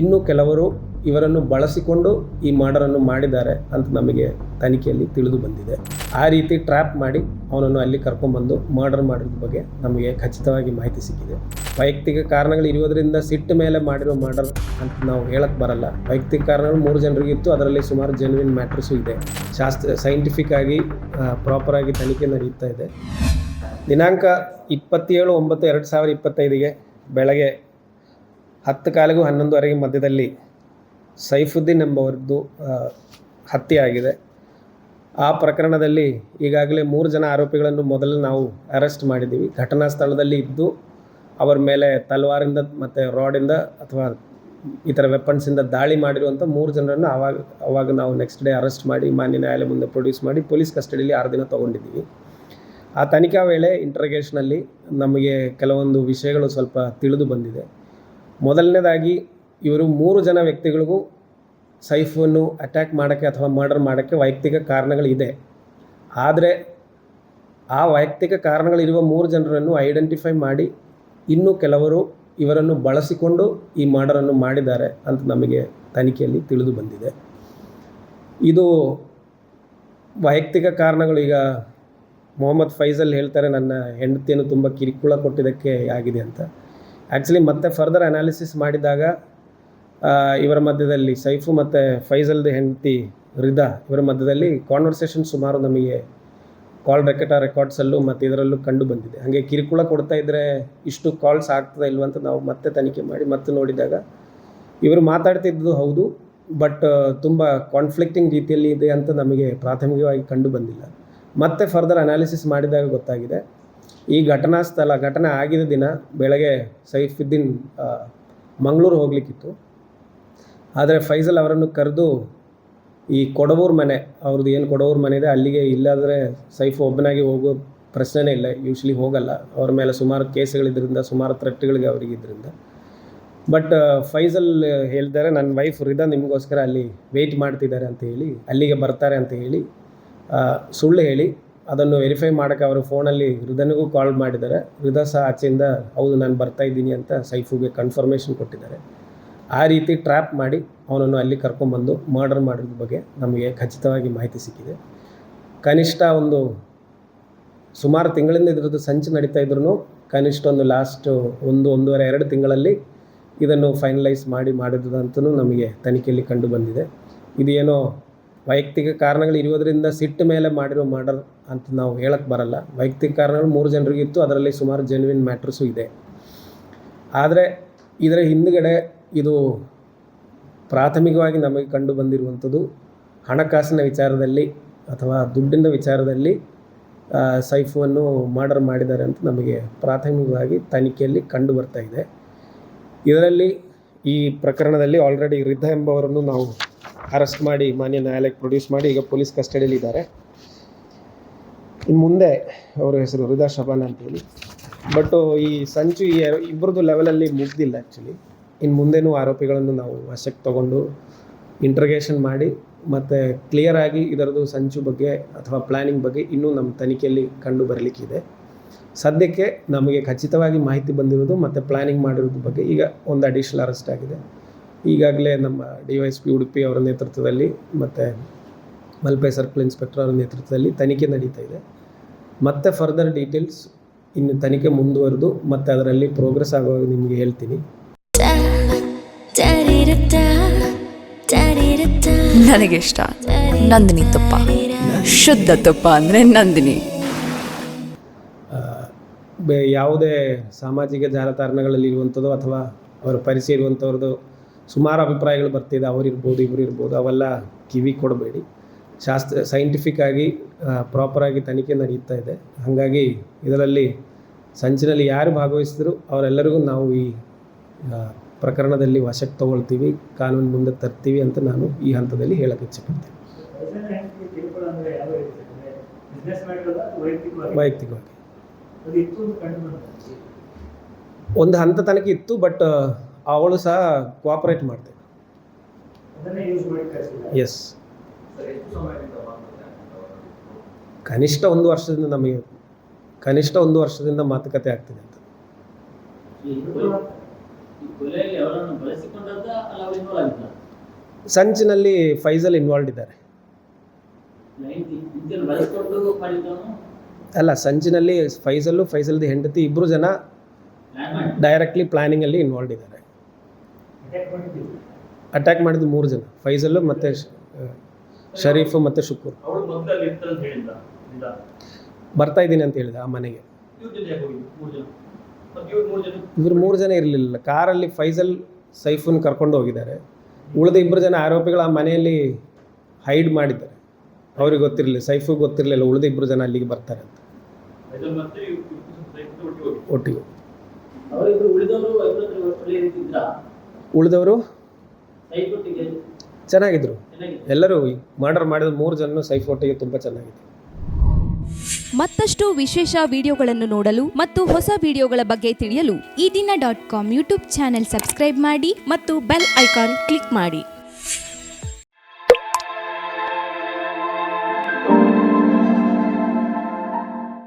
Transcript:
ಇನ್ನು ಕೆಲವರು ಇವರನ್ನು ಬಳಸಿಕೊಂಡು ಈ ಮರ್ಡರನ್ನು ಮಾಡಿದ್ದಾರೆ ಅಂತ ನಮಗೆ ತನಿಖೆಯಲ್ಲಿ ತಿಳಿದು ಬಂದಿದೆ. ಆ ರೀತಿ ಟ್ರ್ಯಾಪ್ ಮಾಡಿ ಅವನನ್ನು ಅಲ್ಲಿ ಕರ್ಕೊಂಡ್ಬಂದು ಮರ್ಡರ್ ಮಾಡಿದ ಬಗ್ಗೆ ನಮಗೆ ಖಚಿತವಾಗಿ ಮಾಹಿತಿ ಸಿಕ್ಕಿದೆ. ವೈಯಕ್ತಿಕ ಕಾರಣಗಳು ಇರುವುದರಿಂದ ಸಿಟ್ಟು ಮೇಲೆ ಮಾಡಿರೋ ಮರ್ಡರ್ ಅಂತ ನಾವು ಹೇಳಕ್ಕೆ ಬರಲ್ಲ. ವೈಯಕ್ತಿಕ ಕಾರಣಗಳು ಮೂರು ಜನರಿಗಿತ್ತು ಅದರಲ್ಲಿ ಸುಮಾರು ಜೆನ್ವಿನ್ ಮ್ಯಾಟ್ರಸು ಇದೆ. ಶಾಸ್ತ್ರ ಸೈಂಟಿಫಿಕ್ ಆಗಿ ಪ್ರಾಪರ್ ಆಗಿ ತನಿಖೆ ನಡೆಯುತ್ತಾ ಇದೆ. ದಿನಾಂಕ ಇಪ್ಪತ್ತೇಳು ಒಂಬತ್ತು ಎರಡು ಸಾವಿರದ ಇಪ್ಪತ್ತೈದಿಗೆ ಬೆಳಗ್ಗೆ ಹತ್ತು ಕಾಲಿಗೂ ಹನ್ನೊಂದುವರೆಗೆ ಮಧ್ಯದಲ್ಲಿ ಸೈಫುದ್ದೀನ್ ಎಂಬವರದ್ದು ಹತ್ಯೆಯಾಗಿದೆ. ಆ ಪ್ರಕರಣದಲ್ಲಿ ಈಗಾಗಲೇ ಮೂರು ಜನ ಆರೋಪಿಗಳನ್ನು ಮೊದಲು ನಾವು ಅರೆಸ್ಟ್ ಮಾಡಿದ್ದೀವಿ. ಘಟನಾ ಸ್ಥಳದಲ್ಲಿ ಇದ್ದು ಅವರ ಮೇಲೆ ತಲ್ವಾರಿಂದ ಮತ್ತು ರಾಡಿಂದ ಅಥವಾ ಇತರ ವೆಪನ್ಸಿಂದ ದಾಳಿ ಮಾಡಿರುವಂಥ ಮೂರು ಜನರನ್ನು ಆವಾಗ ಅವಾಗ ನಾವು ನೆಕ್ಸ್ಟ್ ಡೇ ಅರೆಸ್ಟ್ ಮಾಡಿ, ಮಾನ್ಯ ನ್ಯಾಯಾಲಯ ಮುಂದೆ ಪ್ರೊಡ್ಯೂಸ್ ಮಾಡಿ ಪೊಲೀಸ್ ಕಸ್ಟಡಿಯಲ್ಲಿ ಆರು ದಿನ ತೊಗೊಂಡಿದ್ದೀವಿ. ಆ ತನಿಖಾ ವೇಳೆ ಇಂಟ್ರಗೇಷನಲ್ಲಿ ನಮಗೆ ಕೆಲವೊಂದು ವಿಷಯಗಳು ಸ್ವಲ್ಪ ತಿಳಿದು ಬಂದಿದೆ. ಮೊದಲನೇದಾಗಿ ಇವರು ಮೂರು ಜನ ವ್ಯಕ್ತಿಗಳಿಗೂ ಸೈಫನ್ನು ಅಟ್ಯಾಕ್ ಮಾಡೋಕ್ಕೆ ಅಥವಾ ಮರ್ಡರ್ ಮಾಡೋಕ್ಕೆ ವೈಯಕ್ತಿಕ ಕಾರಣಗಳಿದೆ. ಆದರೆ ಆ ವೈಯಕ್ತಿಕ ಕಾರಣಗಳಿರುವ ಮೂರು ಜನರನ್ನು ಐಡೆಂಟಿಫೈ ಮಾಡಿ ಇನ್ನೂ ಕೆಲವರು ಇವರನ್ನು ಬಳಸಿಕೊಂಡು ಈ ಮರ್ಡರನ್ನು ಮಾಡಿದ್ದಾರೆ ಅಂತ ನಮಗೆ ತನಿಖೆಯಲ್ಲಿ ತಿಳಿದು ಬಂದಿದೆ. ಇದು ವೈಯಕ್ತಿಕ ಕಾರಣಗಳು, ಈಗ ಮೊಹಮ್ಮದ್ ಫೈಜಲ್ ಹೇಳ್ತಾರೆ, ನನ್ನ ಹೆಂಡತಿಯನ್ನು ತುಂಬ ಕಿರಿಕುಳ ಕೊಟ್ಟಿದ್ದಕ್ಕೆ ಆಗಿದೆ ಅಂತ. ಆ್ಯಕ್ಚುಲಿ ಮತ್ತೆ ಫರ್ದರ್ ಅನಾಲಿಸಿಸ್ ಮಾಡಿದಾಗ ಇವರ ಮಧ್ಯದಲ್ಲಿ ಸೈಫು ಮತ್ತು ಫೈಜಲ್ದು ಹೆಂಡತಿ ರಿದಾ ಇವರ ಮಧ್ಯದಲ್ಲಿ ಕಾನ್ವರ್ಸೇಷನ್ ಸುಮಾರು ನಮಗೆ ಕಾಲ್ ರೆಕೆಟ ರೆಕಾರ್ಡ್ಸಲ್ಲೂ ಮತ್ತು ಇದರಲ್ಲೂ ಕಂಡು ಬಂದಿದೆ. ಹಾಗೆ ಕಿರುಕುಳ ಕೊಡ್ತಾ ಇದ್ದರೆ ಇಷ್ಟು ಕಾಲ್ಸ್ ಆಗ್ತದೆ ಇಲ್ವಂತ ನಾವು ಮತ್ತೆ ತನಿಖೆ ಮಾಡಿ ಮತ್ತೆ ನೋಡಿದಾಗ ಇವರು ಮಾತಾಡ್ತಿದ್ದು ಹೌದು ಬಟ್ ತುಂಬ ಕಾನ್ಫ್ಲಿಕ್ಟಿಂಗ್ ರೀತಿಯಲ್ಲಿ ಇದೆ ಅಂತ ನಮಗೆ ಪ್ರಾಥಮಿಕವಾಗಿ ಕಂಡು ಬಂದಿಲ್ಲ. ಮತ್ತೆ ಫರ್ದರ್ ಅನಾಲಿಸಿಸ್ ಮಾಡಿದಾಗ ಗೊತ್ತಾಗಿದೆ. ಈ ಘಟನಾ ಸ್ಥಳ, ಘಟನೆ ಆಗಿದ ದಿನ ಬೆಳಗ್ಗೆ ಸೈಫುದ್ದೀನ್ ಮಂಗಳೂರು ಹೋಗಲಿಕ್ಕಿತ್ತು. ಆದರೆ ಫೈಜಲ್ ಅವರನ್ನು ಕರೆದು ಈ ಕೊಡವೂರು ಮನೆ, ಅವ್ರದ್ದು ಏನು ಕೊಡವೂರು ಮನೆ ಇದೆ, ಅಲ್ಲಿಗೆ ಇಲ್ಲಾದರೆ ಸೈಫ್ ಒಬ್ಬನಾಗಿ ಹೋಗೋ ಪ್ರಶ್ನೆನೇ ಇಲ್ಲ, ಯೂಶ್ವಲಿ ಹೋಗಲ್ಲ. ಅವ್ರ ಮೇಲೆ ಸುಮಾರು ಕೇಸ್ಗಳಿದ್ದರಿಂದ ಸುಮಾರು ಥ್ರೆಟ್ಗಳಿಗೆ ಅವರಿಗಿದ್ದರಿಂದ ಬಟ್ ಫೈಜಲ್ ಹೇಳ್ತಾರೆ, ನನ್ನ ವೈಫ್ ರಿದಾ ನಿಮಗೋಸ್ಕರ ಅಲ್ಲಿ ವೆಯ್ಟ್ ಮಾಡ್ತಿದ್ದಾರೆ ಅಂತ ಹೇಳಿ, ಅಲ್ಲಿಗೆ ಬರ್ತಾರೆ ಅಂತ ಹೇಳಿ ಸುಳ್ಳು ಹೇಳಿ ಅದನ್ನು ವೆರಿಫೈ ಮಾಡೋಕ್ಕೆ ಅವರು ಫೋನಲ್ಲಿ ಹೃದಯನಿಗೂ ಕಾಲ್ ಮಾಡಿದ್ದಾರೆ. ಹೃದಯ ಸಹ ಆಚೆಯಿಂದ, ಹೌದು, ನಾನು ಬರ್ತಾ ಇದ್ದೀನಿ ಅಂತ ಸೈಫುಗೆ ಕನ್ಫರ್ಮೇಷನ್ ಕೊಟ್ಟಿದ್ದಾರೆ. ಆ ರೀತಿ ಟ್ರ್ಯಾಪ್ ಮಾಡಿ ಅವನನ್ನು ಅಲ್ಲಿ ಕರ್ಕೊಂಡ್ಬಂದು ಮರ್ಡರ್ ಮಾಡಿದ ಬಗ್ಗೆ ನಮಗೆ ಖಚಿತವಾಗಿ ಮಾಹಿತಿ ಸಿಕ್ಕಿದೆ. ಕನಿಷ್ಠ ಒಂದು ಸುಮಾರು ತಿಂಗಳಿಂದ ಇದರದ್ದು ಸಂಚು ನಡೀತಾ ಇದ್ರೂ ಕನಿಷ್ಠ ಒಂದು ಲಾಸ್ಟ್ ಒಂದು, ಒಂದೂವರೆ, ಎರಡು ತಿಂಗಳಲ್ಲಿ ಇದನ್ನು ಫೈನಲೈಸ್ ಮಾಡಿ ಮಾಡಿದಂತೂ ನಮಗೆ ತನಿಖೆಯಲ್ಲಿ ಕಂಡು ಬಂದಿದೆ. ಇದು ಏನೋ ವೈಯಕ್ತಿಕ ಕಾರಣಗಳು ಇರುವುದರಿಂದ ಸಿಟ್ಟು ಮೇಲೆ ಮಾಡಿರೋ ಮರ್ಡರ್ ಅಂತ ನಾವು ಹೇಳಕ್ಕೆ ಬರಲ್ಲ. ವೈಯಕ್ತಿಕ ಕಾರಣಗಳು ಮೂರು ಜನರಿಗಿತ್ತು ಅದರಲ್ಲಿ ಸುಮಾರು ಜೆನ್ವಿನ್ ಮ್ಯಾಟ್ರಸು ಇದೆ. ಆದರೆ ಇದರ ಹಿಂದುಗಡೆ ಇದು ಪ್ರಾಥಮಿಕವಾಗಿ ನಮಗೆ ಕಂಡು ಬಂದಿರುವಂಥದ್ದು ಹಣಕಾಸಿನ ವಿಚಾರದಲ್ಲಿ ಅಥವಾ ದುಡ್ಡಿನ ವಿಚಾರದಲ್ಲಿ ಸೈಫನ್ನು ಮರ್ಡರ್ ಮಾಡಿದ್ದಾರೆ ಅಂತ ನಮಗೆ ಪ್ರಾಥಮಿಕವಾಗಿ ತನಿಖೆಯಲ್ಲಿ ಕಂಡು ಬರ್ತಾ ಇದೆ. ಇದರಲ್ಲಿ ಈ ಪ್ರಕರಣದಲ್ಲಿ ಆಲ್ರೆಡಿ ರಿದ್ಧ ಎಂಬವರನ್ನು ನಾವು ಅರೆಸ್ಟ್ ಮಾಡಿ, ಮಾನ್ಯ ನ್ಯಾಯಾಲಯಕ್ಕೆ ಪ್ರೊಡ್ಯೂಸ್ ಮಾಡಿ ಈಗ ಪೊಲೀಸ್ ಕಸ್ಟಡಿಯಲ್ಲಿದ್ದಾರೆ ಇನ್ನು ಮುಂದೆ ಅವರ ಹೆಸರು ಹೃದಯ ಶಬಾನ್ ಅಂತೇಳಿ. ಬಟ್ ಈ ಸಂಚು ಈ ಇಬ್ಬರದ್ದು ಲೆವೆಲಲ್ಲಿ ಮುಗ್ದಿಲ್ಲ ಆ್ಯಕ್ಚುಲಿ ಇನ್ನು ಮುಂದೆನೂ ಆರೋಪಿಗಳನ್ನು ನಾವು ವಶಕ್ಕೆ ತಗೊಂಡು ಇಂಟ್ರಗೇಷನ್ ಮಾಡಿ, ಮತ್ತು ಕ್ಲಿಯರ್ ಆಗಿ ಇದರದ್ದು ಸಂಚು ಬಗ್ಗೆ ಅಥವಾ ಪ್ಲ್ಯಾನಿಂಗ್ ಬಗ್ಗೆ ಇನ್ನೂ ನಮ್ಮ ತನಿಖೆಯಲ್ಲಿ ಕಂಡು ಬರಲಿಕ್ಕಿದೆ ಸದ್ಯಕ್ಕೆ ನಮಗೆ ಖಚಿತವಾಗಿ ಮಾಹಿತಿ ಬಂದಿರೋದು ಮತ್ತು ಪ್ಲ್ಯಾನಿಂಗ್ ಮಾಡಿರೋದ್ರ ಬಗ್ಗೆ ಈಗ ಒಂದು ಅಡಿಷನಲ್ ಅರೆಸ್ಟ್ ಆಗಿದೆ. ಈಗಾಗಲೇ ನಮ್ಮ D Y S P Udupi ಅವರ ನೇತೃತ್ವದಲ್ಲಿ ಮತ್ತು ಮಲ್ಪೆ ಸರ್ಕಲ್ ಇನ್ಸ್ಪೆಕ್ಟರ್ ಅವರ ನೇತೃತ್ವದಲ್ಲಿ ತನಿಖೆ ನಡೀತಾ ಇದೆ. ಮತ್ತೆ ಫರ್ದರ್ ಡೀಟೇಲ್ಸ್ ಇನ್ನು ತನಿಖೆ ಮುಂದುವರೆದು ಮತ್ತು ಅದರಲ್ಲಿ ಪ್ರೋಗ್ರೆಸ್ ಆಗುವಾಗ ನಿಮಗೆ ಹೇಳ್ತೀನಿ. ನನಗೆ ಇಷ್ಟ ನಂದಿನಿ ತುಪ್ಪ. ಶುದ್ಧ ತುಪ್ಪ ಅಂದರೆ ನಂದಿನಿ. ಆ, ಯಾವುದೇ ಸಾಮಾಜಿಕ ಜಾಲತಾಣಗಳಲ್ಲಿ ಇರುವಂಥದ್ದು ಅಥವಾ ಅವರ ಪರಿಚಯ ಇರುವಂಥವ್ರದ್ದು ಸುಮಾರು ಅಭಿಪ್ರಾಯಗಳು ಬರ್ತಿದೆ ಅವರಿರ್ಬೋದು ಇವರು ಇರ್ಬೋದು ಅವೆಲ್ಲ ಕಿವಿ ಕೊಡಬೇಡಿ. ಶಾಸ್ತ್ರ ಸೈಂಟಿಫಿಕ್ ಆಗಿ ಪ್ರಾಪರಾಗಿ ತನಿಖೆ ನಡೆಯುತ್ತಾ ಇದೆ. ಹಾಗಾಗಿ ಇದರಲ್ಲಿ ಸಂಚಿನಲ್ಲಿ ಯಾರು ಭಾಗವಹಿಸಿದ್ರು ಅವರೆಲ್ಲರಿಗೂ ನಾವು ಈ ಪ್ರಕರಣದಲ್ಲಿ ವಶಕ್ಕೆ ತಗೊಳ್ತೀವಿ ಕಾನೂನು ಮುಂದೆ ತರ್ತೀವಿ ಅಂತ ನಾನು ಈ ಹಂತದಲ್ಲಿ ಹೇಳಕ್ಕೆ ಇಚ್ಛೆಪಡ್ತೀನಿ. ವೈಯಕ್ತಿಕವಾಗಿ. ಒಂದು ಹಂತ ತನಕ ಇತ್ತು ಬಟ್ ಅವಳು ಸಹ ಕೋಆಪರೇಟ್ ಮಾಡ್ತಾಳೆ ಅದನ್ನೇ ಯೂಸ್ ಮಾಡಿ ಕಳಿಸಿಲ್ಲ ಎಸ್ ಕನಿಷ್ಠ ಒಂದು ವರ್ಷದಿಂದ ನಮಗೆ ಕನಿಷ್ಠ ಒಂದು ವರ್ಷದಿಂದ ಮಾತುಕತೆ ಆಗ್ತಿದೆ ಅಂತ. ಸಂಚಿನಲ್ಲಿ ಫೈಜಲ್ ಇನ್ವಾಲ್ವ್ ಇದ್ದಾರೆ. ಅಲ್ಲ ಸಂಚಿನಲ್ಲಿ ಫೈಜಲ್ಲು ಫೈಜಲ್ದು ಹೆಂಡತಿ ಇಬ್ಬರು ಜನ ಡೈರೆಕ್ಟ್ಲಿ ಪ್ಲಾನಿಂಗಲ್ಲಿ ಇನ್ವಾಲ್ವ್ ಇದ್ದಾರೆ. ಅಟ್ಯಾಕ್ ಮಾಡಿದ ಮಾಡಿದ್ದು ಮೂರು ಜನ ಫೈಜಲ್ ಮತ್ತು ಶರೀಫ್ ಮತ್ತು ಶುಕೂರ್. ಬರ್ತಾ ಇದ್ದೀನಿ ಅಂತ ಹೇಳಿದ ಆ ಮನೆಗೆ. ಇವ್ರ ಮೂರು ಜನ? ಮತ್ತೆ ಇವ್ರು ಮೂರು ಜನ? ಇವರು ಮೂರು ಜನ ಇರಲಿಲ್ಲ ಕಾರಲ್ಲಿ ಫೈಜಲ್ ಸೈಫುನ್ ಕರ್ಕೊಂಡು ಹೋಗಿದ್ದಾರೆ. ಉಳಿದ ಇಬ್ಬರು ಜನ ಆರೋಪಿಗಳು ಆ ಮನೆಯಲ್ಲಿ ಹೈಡ್ ಮಾಡಿದ್ದಾರೆ. ಅವ್ರಿಗೆ ಗೊತ್ತಿರಲಿಲ್ಲ ಸೈಫು ಗೊತ್ತಿರಲಿಲ್ಲ ಉಳಿದ ಇಬ್ಬರು ಜನ ಅಲ್ಲಿಗೆ ಬರ್ತಾರೆ ಅಂತ. ಒಟ್ಟಿಗೆ ಉಳಿದವರು? ಚೆನ್ನಾಗಿದ್ರು. ಎಲ್ಲರೂ ಮರ್ಡರ್ ಮಾಡಿದ ಮೂರು ಜನ ಸೈಫೋಟಿಗೆ ತುಂಬಾ ತುಂಬ ಚೆನ್ನಾಗಿದೆ ಮತ್ತಷ್ಟು ವಿಶೇಷ ವಿಡಿಯೋಗಳನ್ನು ನೋಡಲು ಮತ್ತು ಹೊಸ ವಿಡಿಯೋಗಳ ಬಗ್ಗೆ ತಿಳಿಯಲು ಈ ದಿನ dot com YouTube channel subscribe ಮಾಡಿ ಮತ್ತು ಬೆಲ್ ಐಕಾನ್ ಕ್ಲಿಕ್ ಮಾಡಿ.